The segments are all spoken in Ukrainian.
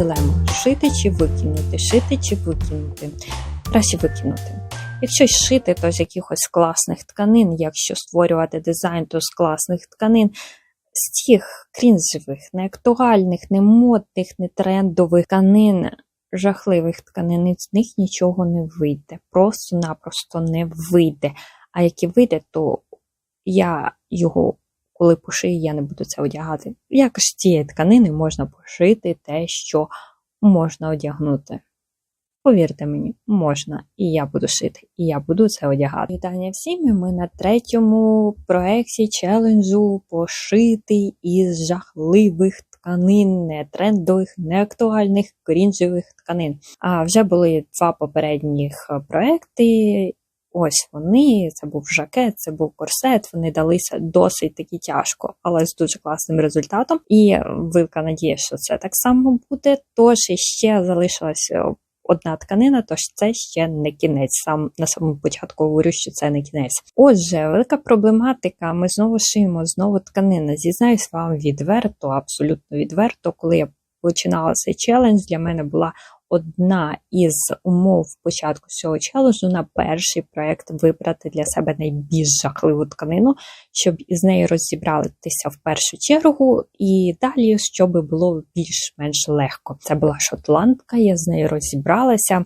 дилему: шити чи викинути, шити чи викинути. Краще викинути. Якщо шити, то з якихось класних тканин, якщо створювати дизайн, то з класних тканин, з тих крінжевих, неактуальних, не модних, не трендових тканин, жахливих тканин, з них нічого не вийде. Просто-напросто не вийде. А як і вийде, то я його, коли пошию, я не буду це одягати. Як з цієї тканини можна пошити те, що можна одягнути. Повірте мені, можна, і я буду шити, і я буду це одягати. Вітання всім! Ми на третьому проєкті челенджу пошити із жахливих тканин, не трендових, не актуальних, крінжевих тканин. А вже були два попередніх проекти. Ось вони, це був жакет, це був корсет. Вони далися досить таки тяжко, але з дуже класним результатом. І велика надія, що це так само буде. Тож ще залишилася одна тканина, тож це ще не кінець. Сам на самому початку говорю, що це не кінець. Отже, велика проблематика. Ми знову шиємо знову тканина. Зізнаюсь вам відверто, абсолютно відверто, коли я починала цей челендж, для мене була одна із умов початку цього челенджу на перший проект вибрати для себе найбільш жахливу тканину, щоб із нею розібратися в першу чергу, і далі, щоб було більш-менш легко. Це була шотландка, я з нею розібралася.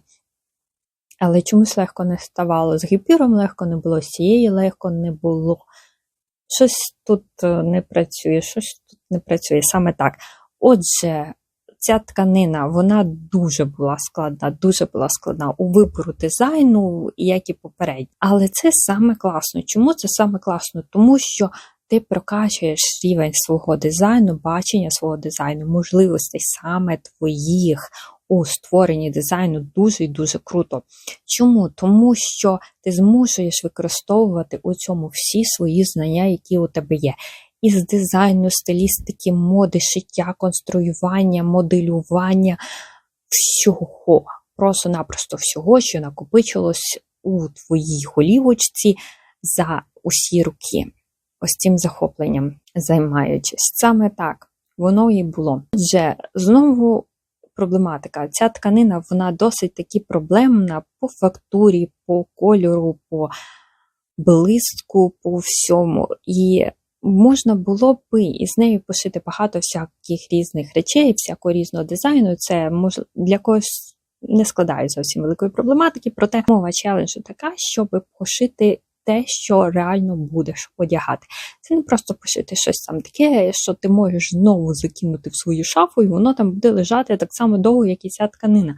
Але чомусь легко не ставало. З гіпюром легко не було, з цієї легко не було. Щось тут е, не працює, щось тут не працює саме так. Отже, ця тканина вона дуже була складна, дуже була складна у вибору дизайну, як і попередньо. Але це саме класно. Чому це саме класно? Тому що ти прокачуєш рівень свого дизайну, бачення свого дизайну, можливостей саме твоїх. У створенні дизайну дуже і дуже круто. Чому? Тому що ти змушуєш використовувати у цьому всі свої знання, які у тебе є із дизайну, стилістики, моди, шиття, конструювання, моделювання, всього, просто-напросто всього, що накопичилось у твоїй голівочці за усі роки. Ось цим захопленням займаючись. Саме так воно і було. Отже, знову проблематика. Ця тканина вона досить таки проблемна по фактурі, по кольору, по блиску, по всьому. І Можна було б із нею пошити багато всяких різних речей, всякого різного дизайну. Це мож... для когось не складає зовсім великої проблематики, проте мова челенджу така, щоб пошити те, що реально будеш одягати. Це не просто пошити щось там таке, що ти можеш знову закинути в свою шафу, і воно там буде лежати так само довго, як і ця тканина.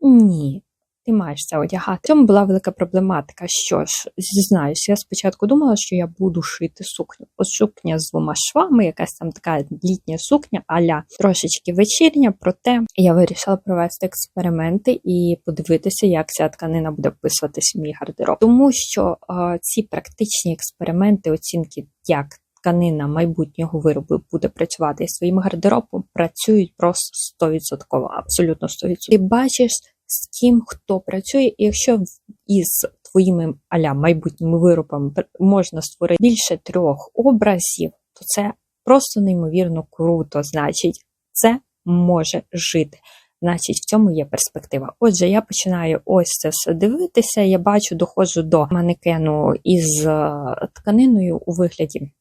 Ні, ти маєш це одягати. В цьому була велика проблематика. Що ж, зізнаюся, я спочатку думала, що я буду шити сукню. От сукня з двома швами, якась там така літня сукня, аля трошечки вечірня, проте я вирішила провести експерименти і подивитися, як ця тканина буде вписуватись в мій гардероб. Тому що а, ці практичні експерименти, оцінки, як тканина майбутнього виробу буде працювати своїм гардеробом, працюють просто 100%, абсолютно 100%. Ти бачиш з ким хто працює, і якщо із твоїми аля майбутніми виробами можна створити більше трьох образів, то це просто неймовірно круто. Значить, це може жити. Значить, в цьому є перспектива. Отже, я починаю ось це все дивитися. Я бачу, доходжу до манекену із е, тканиною у вигляді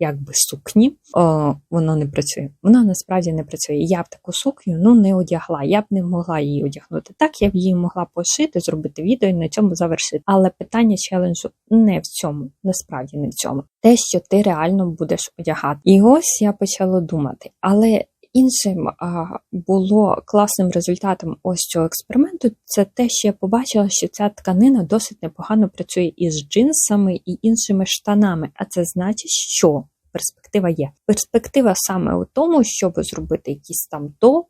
якби сукні, о, воно не працює. Воно насправді не працює. Я б таку сукню ну, не одягла. Я б не могла її одягнути. Так, я б її могла пошити, зробити відео і на цьому завершити. Але питання челенджу не в цьому, насправді не в цьому. Те, що ти реально будеш одягати. І ось я почала думати, але. Іншим було класним результатом ось цього експерименту, це те, що я побачила, що ця тканина досить непогано працює із джинсами і іншими штанами. А це значить, що перспектива є. Перспектива саме у тому, щоб зробити якийсь там топ,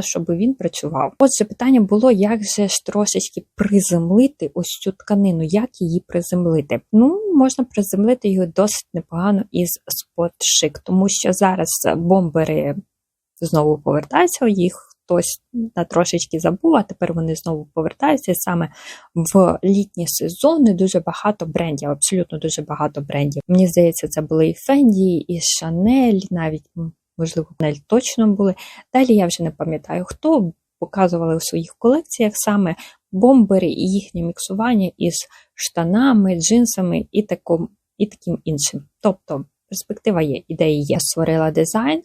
щоб він працював. Отже, питання було, як же ж трошечки приземлити ось цю тканину, як її приземлити. Ну, можна приземлити її досить непогано із спотшик, тому що зараз бомбери знову повертаються, їх хтось на трошечки забув, а тепер вони знову повертаються. саме в літні сезони дуже багато брендів, абсолютно дуже багато брендів. Мені здається, це були і Fendi, і Chanel, навіть можливо, Нель точно були. Далі я вже не пам'ятаю, хто показували у своїх колекціях саме бомбери і їхнє міксування із штанами, джинсами і, таком, і таким іншим. Тобто, перспектива є, ідеї є. Створила дизайн,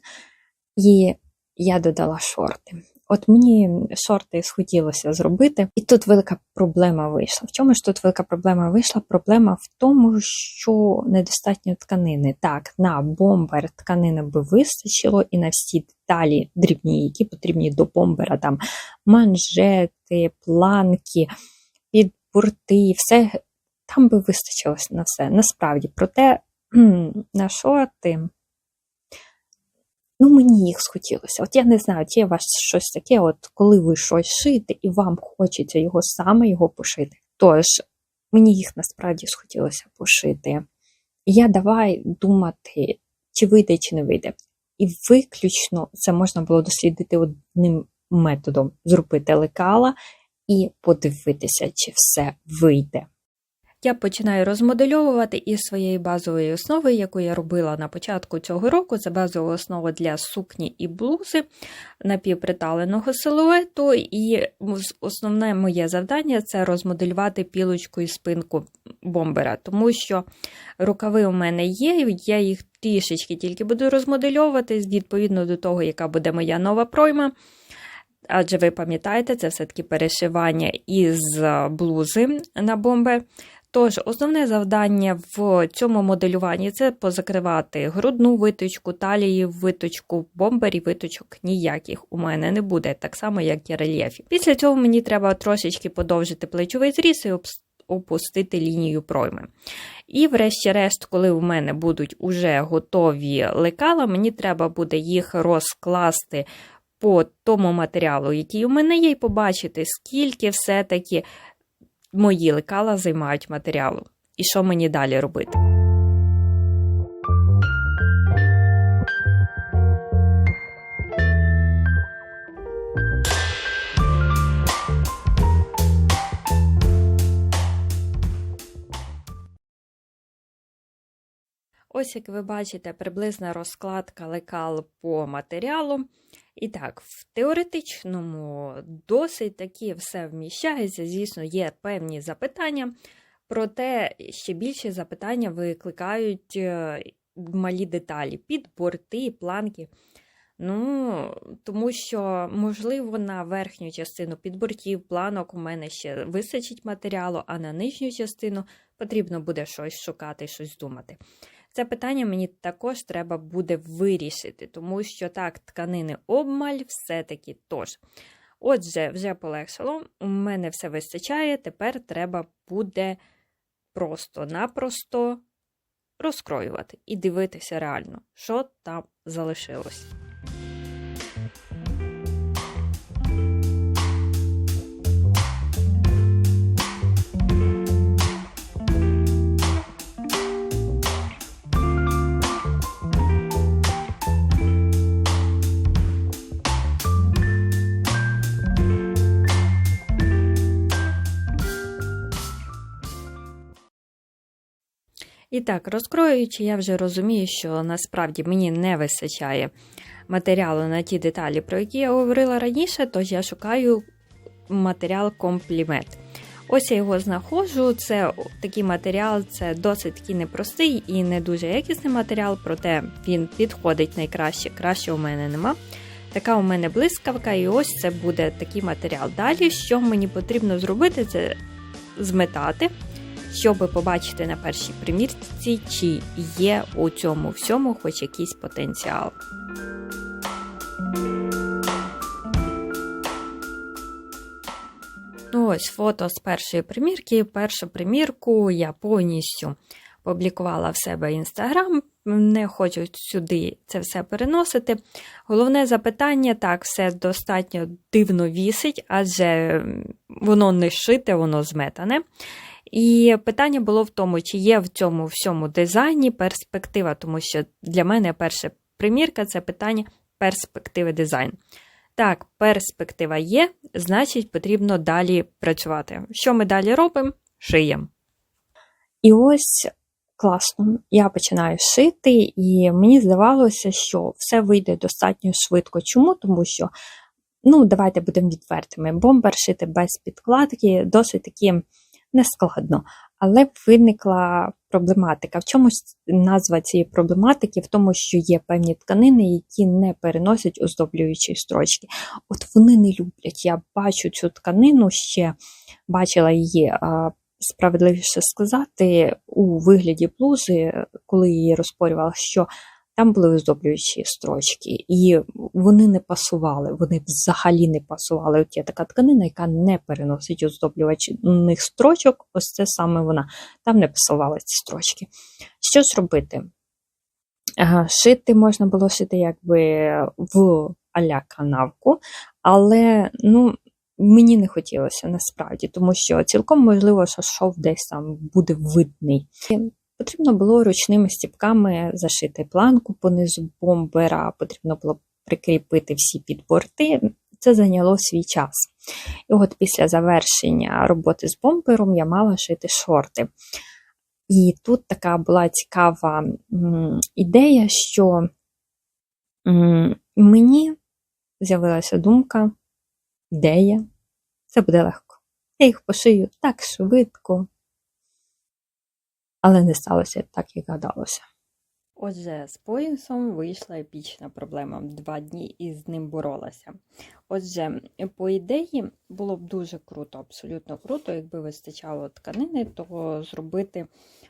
і я додала шорти. От мені шорти схотілося зробити, і тут велика проблема вийшла. В чому ж тут велика проблема вийшла? Проблема в тому, що недостатньо тканини. Так, на бомбер тканини би вистачило, і на всі деталі дрібні, які потрібні до бомбера, там манжети, планки, підбурти, все там би вистачило на все. Насправді, проте на шорти. Ну, мені їх схотілося. От я не знаю, чи є вас щось таке, от коли ви щось шите, і вам хочеться його саме його пошити. Тож, мені їх насправді схотілося пошити. І я давай думати, чи вийде, чи не вийде. І виключно це можна було дослідити одним методом: зробити лекала і подивитися, чи все вийде. Я починаю розмодельовувати із своєї базової основи, яку я робила на початку цього року. Це базова основа для сукні і блузи напівприталеного силуету. І основне моє завдання це розмоделювати пілочку і спинку бомбера, тому що рукави у мене є, я їх трішечки тільки буду розмодельовувати відповідно до того, яка буде моя нова пройма. Адже ви пам'ятаєте, це все-таки перешивання із блузи на бомбер. Тож, основне завдання в цьому моделюванні це позакривати грудну виточку, талії, виточку, бомбері, виточок ніяких у мене не буде, так само, як і рельєфі. Після цього мені треба трошечки подовжити плечовий зріз і опустити лінію пройми. І, врешті-решт, коли у мене будуть уже готові лекала, мені треба буде їх розкласти. По тому матеріалу, який у мене є, і побачити, скільки все-таки мої лекала займають матеріалу. І що мені далі робити? Ось, як ви бачите, приблизна розкладка лекал по матеріалу. І так, в теоретичному досить таки все вміщається, звісно, є певні запитання, проте ще більше запитання викликають е, малі деталі, підборти, планки. Ну, Тому що, можливо, на верхню частину підбортів, планок у мене ще вистачить матеріалу, а на нижню частину потрібно буде щось шукати, щось думати. Це питання мені також треба буде вирішити, тому що так, тканини обмаль все-таки тож. Отже, вже полегшало, у мене все вистачає, тепер треба буде просто-напросто розкроювати і дивитися реально, що там залишилось. І так, розкроюючи, я вже розумію, що насправді мені не вистачає матеріалу на ті деталі, про які я говорила раніше, тож я шукаю матеріал комплімент. Ось я його знаходжу. Це такий матеріал, це досить такий непростий і не дуже якісний матеріал, проте він підходить найкраще. Краще у мене нема. Така у мене блискавка, і ось це буде такий матеріал. Далі, що мені потрібно зробити, це зметати щоб побачити на першій примірці, чи є у цьому всьому хоч якийсь потенціал. Ну Ось фото з першої примірки. Першу примірку я повністю публікувала в себе інстаграм, не хочу сюди це все переносити. Головне запитання так, все достатньо дивно вісить, адже воно не шите, воно зметане. І питання було в тому, чи є в цьому всьому дизайні перспектива, тому що для мене перша примірка це питання перспективи дизайну. Так, перспектива є, значить, потрібно далі працювати. Що ми далі робимо? Шиємо. І ось класно. Я починаю шити, і мені здавалося, що все вийде достатньо швидко. Чому? Тому що, ну, давайте будемо відвертими. Бомбер шити без підкладки досить таки нескладно. Але виникла проблематика. В чомусь назва цієї проблематики в тому, що є певні тканини, які не переносять оздоблюючі строчки. От вони не люблять. Я бачу цю тканину ще бачила її. Справедливіше сказати, у вигляді блузи, коли її розпорювала, що там були оздоблюючі строчки, і вони не пасували, вони взагалі не пасували. От є така тканина, яка не переносить оздоблювачих строчок, ось це саме вона. Там не пасували ці строчки. Що ж робити? Шити можна було шити якби в аля канавку, але ну, мені не хотілося насправді, тому що цілком можливо, що шов десь там буде видний. Потрібно було ручними стіпками зашити планку понизу бомбера, потрібно було прикріпити всі підборти. Це зайняло свій час. І от після завершення роботи з бомбером я мала шити шорти. І тут така була цікава ідея, що мені з'явилася думка, ідея, це буде легко. Я їх пошию так швидко, але не сталося так, як гадалося. Отже, з поясом вийшла епічна проблема. Два дні із ним боролася. Отже, по ідеї, було б дуже круто, абсолютно круто, якби вистачало тканини, то зробити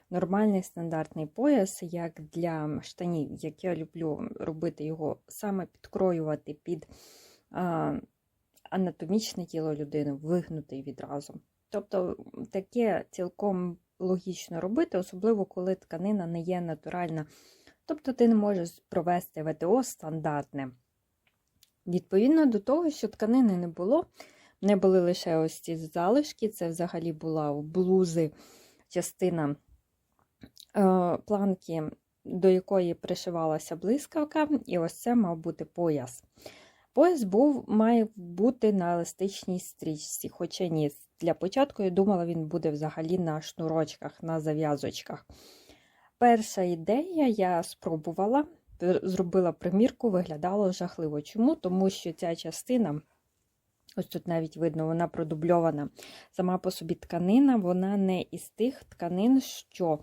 нормальний стандартний пояс, як для штанів, як я люблю робити його саме підкроювати під а, анатомічне тіло людини, вигнутий відразу. Тобто таке цілком логічно робити, особливо коли тканина не є натуральна. Тобто ти не можеш провести ВТО стандартне. Відповідно до того, що тканини не було, не були лише ось ці залишки, це взагалі була у блузи частина е, планки, до якої пришивалася блискавка, і ось це мав бути пояс. Пояс був, має бути на еластичній стрічці, хоча ні, для початку я думала, він буде взагалі на шнурочках, на зав'язочках. Перша ідея я спробувала, зробила примірку, виглядало жахливо. Чому? Тому що ця частина, ось тут навіть видно, вона продубльована. Сама по собі тканина, вона не із тих тканин, що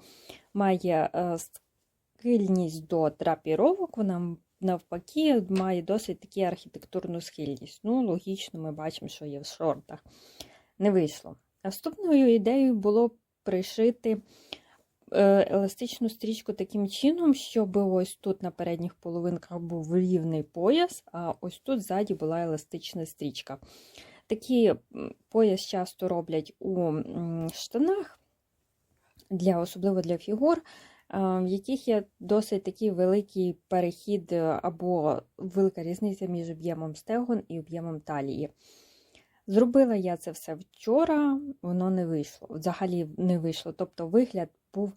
має е, схильність до драпіровок, вона навпаки має досить таку архітектурну схильність. Ну, логічно, ми бачимо, що є в шортах. Не вийшло. Наступною ідеєю було пришити. Е, еластичну стрічку таким чином, щоб ось тут на передніх половинках був рівний пояс, а ось тут ззаді була еластична стрічка. Такий пояс часто роблять у штанах, для, особливо для фігур, в яких є досить такий великий перехід або велика різниця між об'ємом стегон і об'ємом талії. Зробила я це все вчора, воно не вийшло. Взагалі не вийшло. Тобто вигляд був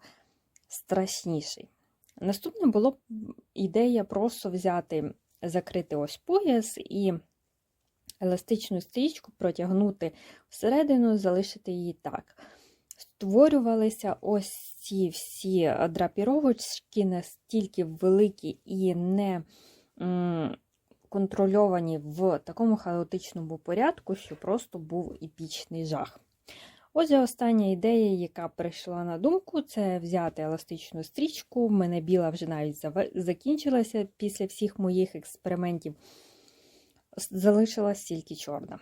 страшніший. Наступне було ідея просто взяти, закрити ось пояс і еластичну стрічку протягнути всередину, залишити її так. Створювалися ось ці всі драпіровочки настільки великі і не контрольовані в такому хаотичному порядку, що просто був епічний жах. Отже, остання ідея, яка прийшла на думку, це взяти еластичну стрічку. В мене біла вже навіть закінчилася після всіх моїх експериментів. Залишилась тільки чорна.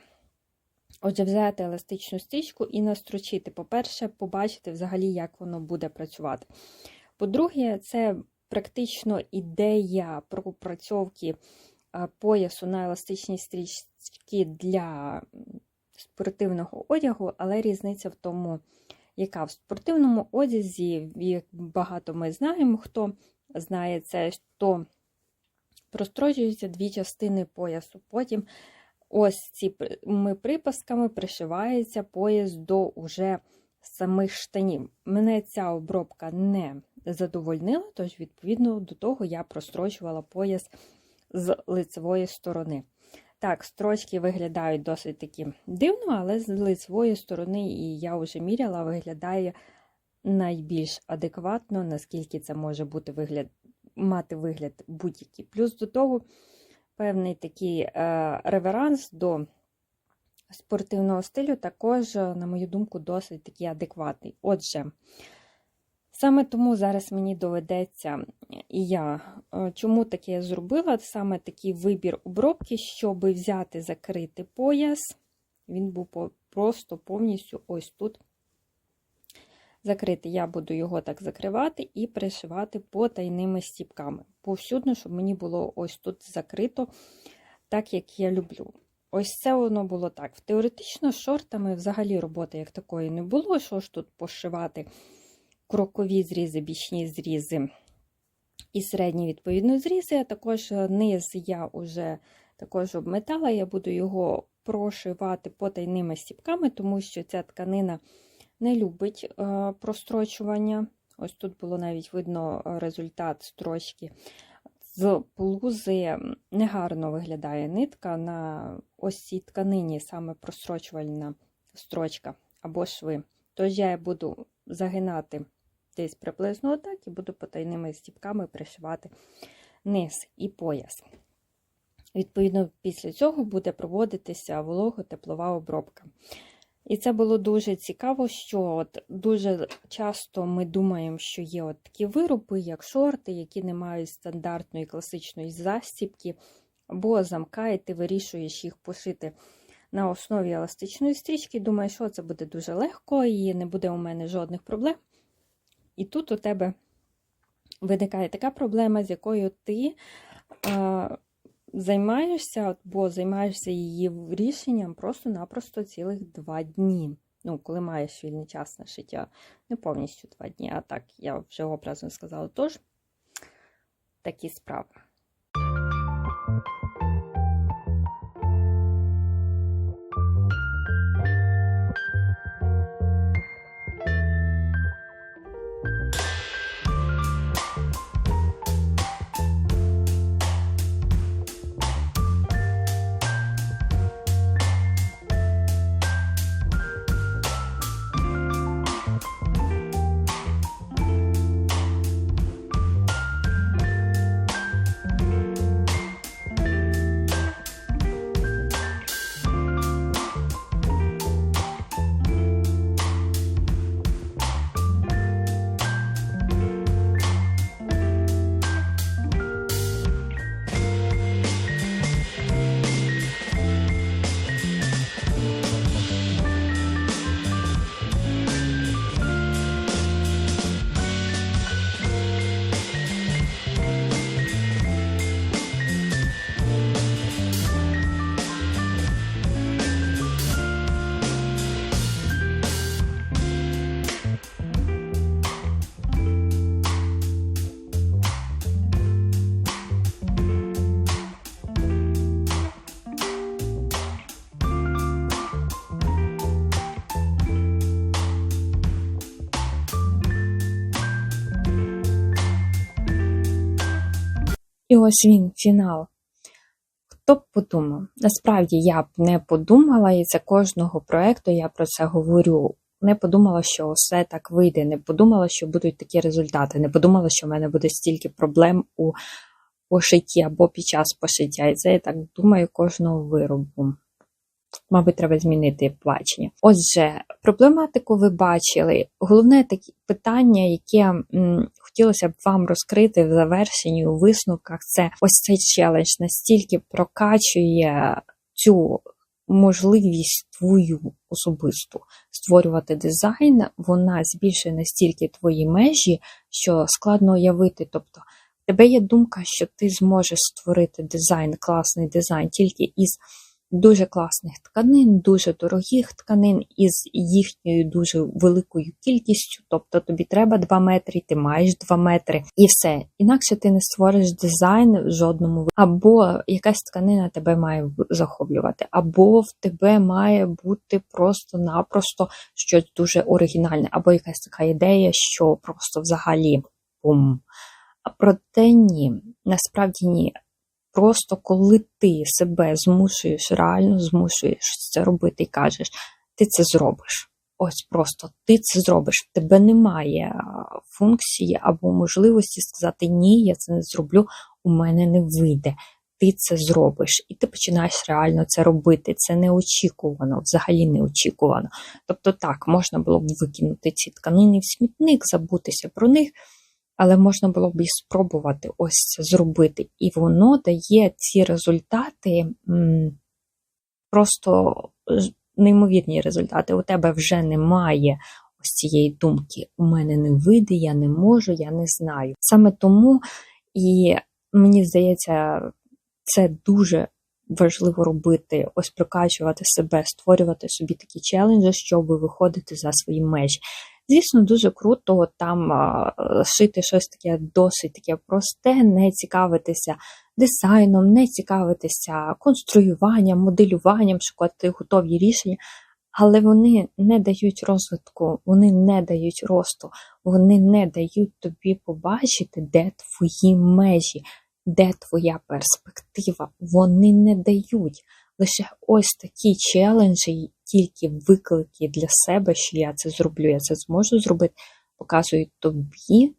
Отже, взяти еластичну стрічку і настрочити. По-перше, побачити взагалі, як воно буде працювати. По-друге, це практично ідея пропрацьовки поясу на еластичній стрічці для спортивного одягу, але різниця в тому, яка в спортивному одязі, як багато ми знаємо, хто знає це, то прострочуються дві частини поясу. Потім ось цими припасками пришивається пояс до уже самих штанів. Мене ця обробка не задовольнила, тож, відповідно до того, я прострочувала пояс з лицевої сторони. Так, строчки виглядають досить таки дивно, але з лицевої сторони, і я вже міряла, виглядає найбільш адекватно, наскільки це може бути вигляд, мати вигляд будь-який. Плюс до того певний такий е, реверанс до спортивного стилю також, на мою думку, досить такий адекватний. Отже, саме тому зараз мені доведеться, і я е, чому таке я зробила, саме такий вибір обробки, щоб взяти, закрити пояс. Він був просто повністю ось тут закритий. Я буду його так закривати і пришивати потайними стіпками. Повсюдно, щоб мені було ось тут закрито, так як я люблю. Ось це воно було так. Теоретично, шортами взагалі роботи як такої не було. Що ж тут пошивати крокові зрізи, бічні зрізи і середні, відповідно, зрізи. А також низ я вже також обметала. Я буду його прошивати потайними стіпками, тому що ця тканина не любить е, прострочування. Ось тут було навіть видно е, результат строчки. З блузи негарно виглядає нитка на ось цій тканині, саме прострочувальна строчка або шви. Тож я буду загинати десь приблизно отак і буду потайними стіпками пришивати низ і пояс. Відповідно, після цього буде проводитися волого-теплова обробка. І це було дуже цікаво, що от дуже часто ми думаємо, що є от такі вироби, як шорти, які не мають стандартної класичної застібки або замка, і ти вирішуєш їх пошити на основі еластичної стрічки. Думаєш, що це буде дуже легко і не буде у мене жодних проблем. І тут у тебе виникає така проблема, з якою ти а, займаєшся, бо займаєшся її рішенням просто-напросто цілих два дні. Ну, коли маєш вільний час на шиття, не повністю два дні, а так, я вже образно сказала. Тож, такі справи. І ось він, фінал. Хто б подумав? Насправді я б не подумала, і за кожного проєкту я про це говорю. Не подумала, що все так вийде, не подумала, що будуть такі результати, не подумала, що в мене буде стільки проблем у пошитті або під час пошиття. І це я так думаю кожного виробу. Мабуть, треба змінити бачення. Отже, проблематику ви бачили. Головне таке питання, яке м, хотілося б вам розкрити в завершенні у висновках, це ось цей челендж настільки прокачує цю можливість твою особисту створювати дизайн, вона збільшує настільки твої межі, що складно уявити. Тобто, в тебе є думка, що ти зможеш створити дизайн, класний дизайн тільки із дуже класних тканин, дуже дорогих тканин із їхньою дуже великою кількістю. Тобто тобі треба 2 метри, ти маєш 2 метри, і все. Інакше ти не створиш дизайн в жодному або якась тканина тебе має захоплювати, або в тебе має бути просто-напросто щось дуже оригінальне, або якась така ідея, що просто взагалі бум. Проте ні, насправді ні. Просто коли ти себе змушуєш, реально змушуєш це робити і кажеш, ти це зробиш. ось просто ти це зробиш. В тебе немає функції або можливості сказати ні, я це не зроблю, у мене не вийде. Ти це зробиш, і ти починаєш реально це робити. Це неочікувано, взагалі неочікувано. Тобто, так, можна було б викинути ці тканини в смітник, забутися про них, але можна було б і спробувати ось це зробити. І воно дає ці результати просто неймовірні результати. У тебе вже немає ось цієї думки: у мене не вийде, я не можу, я не знаю. Саме тому і мені здається, це дуже важливо робити, ось прокачувати себе, створювати собі такі челенджі, щоб виходити за свої межі. Звісно, дуже круто там шити щось таке досить таке просте, не цікавитися дизайном, не цікавитися конструюванням, моделюванням, шукати готові рішення, але вони не дають розвитку, вони не дають росту, вони не дають тобі побачити, де твої межі, де твоя перспектива. Вони не дають. Лише ось такі челенджі, тільки виклики для себе, що я це зроблю, я це зможу зробити, показують тобі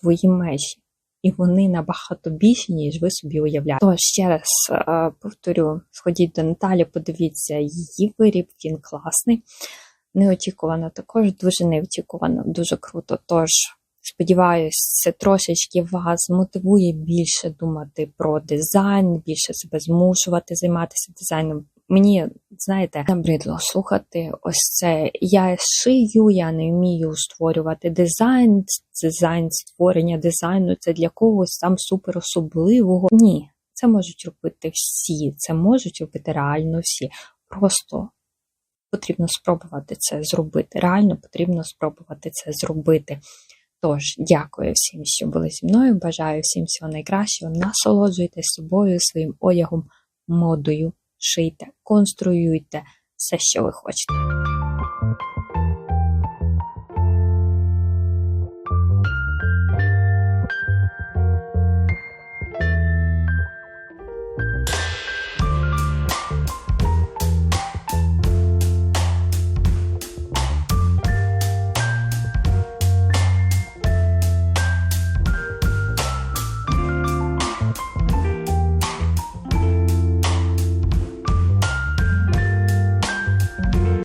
твої межі. І вони набагато більші, ніж ви собі уявляєте. То ще раз е, повторю: сходіть до Наталі, подивіться її виріб, він класний. Неочікувано також, дуже неочікувано, дуже круто. Тож, сподіваюсь, це трошечки вас мотивує більше думати про дизайн, більше себе змушувати займатися дизайном. Мені, знаєте, набридло слухати ось це. Я шию, я не вмію створювати дизайн, дизайн, створення дизайну це для когось там супер особливого. Ні, це можуть робити всі, це можуть робити реально всі. Просто потрібно спробувати це зробити. Реально потрібно спробувати це зробити. Тож, дякую всім, що були зі мною. Бажаю всім всього найкращого. Насолоджуйтесь собою, своїм одягом, модою, шийте, конструюйте все, що ви хочете.